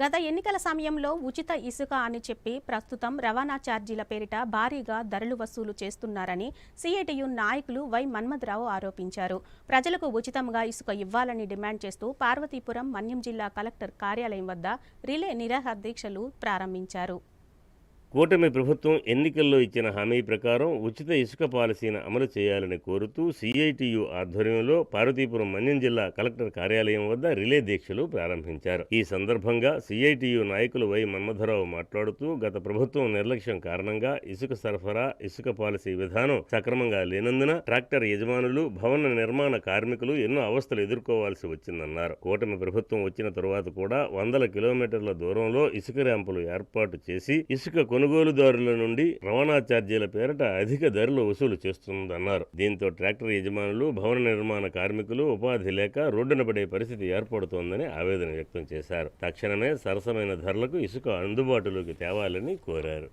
గత ఎన్నికల సమయంలో ఉచిత ఇసుక అని చెప్పి ప్రస్తుతం రవాణా ఛార్జీల పేరిట భారీగా ధరలు వసూలు చేస్తున్నారని సిఐటియు నాయకులు వై మన్మథరావు ఆరోపించారు. ప్రజలకు ఉచితంగా ఇసుక ఇవ్వాలని డిమాండ్ చేస్తూ పార్వతీపురం మన్యం జిల్లా కలెక్టర్ కార్యాలయం వద్ద రిలే నిరాహార దీక్షలు ప్రారంభించారు. కూటమి ప్రభుత్వం ఎన్నికల్లో ఇచ్చిన హామీ ప్రకారం ఉచిత ఇసుక పాలసీని అమలు చేయాలని కోరుతూ సిఐటియు ఆధ్వర్యంలో పార్వతీపురం మన్యం జిల్లా కలెక్టర్ కార్యాలయం వద్ద రిలే దీక్షలు ప్రారంభించారు. ఈ సందర్భంగా సిఐటియు నాయకులు వై మన్మధరావు మాట్లాడుతూ గత ప్రభుత్వం నిర్లక్ష్యం కారణంగా ఇసుక సరఫరా ఇసుక పాలసీ విధానం సక్రమంగా లేనందున ట్రాక్టర్ యజమానులు భవన నిర్మాణ కార్మికులు ఎన్నో అవస్థలు ఎదుర్కోవాల్సి వచ్చిందన్నారు. కూటమి ప్రభుత్వం వచ్చిన తరువాత కూడా వందల కిలోమీటర్ల దూరంలో ఇసుక ర్యాంపులు ఏర్పాటు చేసి ఇసుక కొనుగోలుదారుల నుండి రవాణా ఛార్జీల పేరిట అధిక ధరలు వసూలు చేస్తుందన్నారు. దీంతో ట్రాక్టర్ యజమానులు భవన నిర్మాణ కార్మికులు ఉపాధి లేక రోడ్డున పడే పరిస్థితి ఏర్పడుతోందని ఆవేదన వ్యక్తం చేశారు. తక్షణమే సరసమైన ధరలకు ఇసుక అందుబాటులోకి తేవాలని కోరారు.